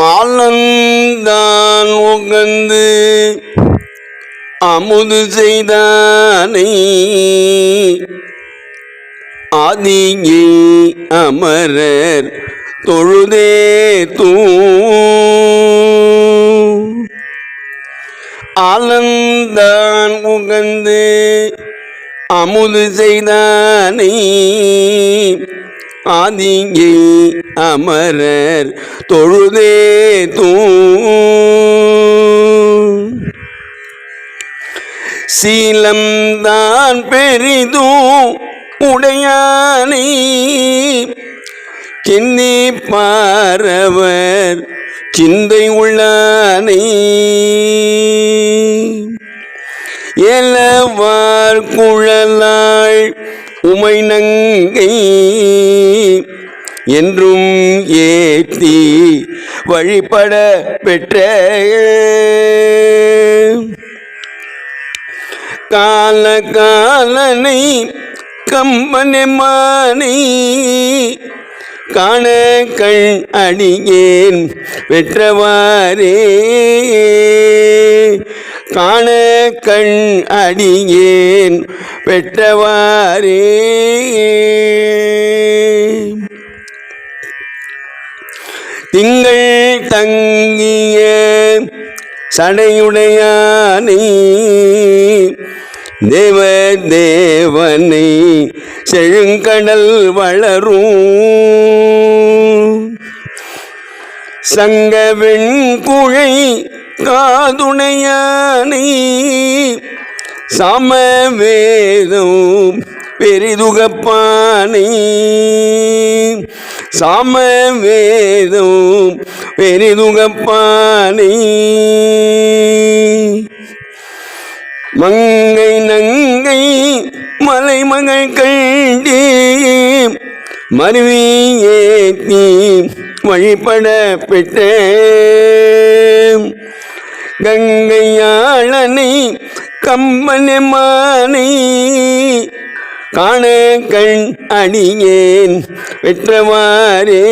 ஆனந்தான் உகந்து அமுது செய்தானை. ஆதியை அமரர் தொழுதே தூ. ஆனந்தான் உகந்து அமுது செய்தானை. ஆதியை அமரர் தொழுதே தூ சீலம்தான் பெரிதும் உடையானை. கிண்ணி பாரவர் சிந்தை உள்ளானை. எலவார் குழலாள் உமை நங்கை என்றும் ஏத்தி வழிபட பெற்ற கால காலனை காண கண் அடியேன் பெற்றவாரே காண கண் அடியேன் பெற்றவாரே திங்கள் தங்கிய சடையுடையானை தேவ தேவனை செழுங்கடல் வளரும். சங்கவெண் குழை காதுணையானை சமவேதம் பெரிதுகப்பானை. சாமவேதம் பெரிதுகப்பானை. மங்கை நங்கை மலைமகள் கண்டே மருவி ஏத்தி வழிபட பெற்ற கங்கையாளனை கம்பனமானை காண கண் அணியேன் வெற்றவாரே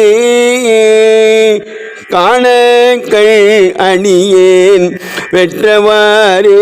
காண கண் அணியேன் வெற்றவாரே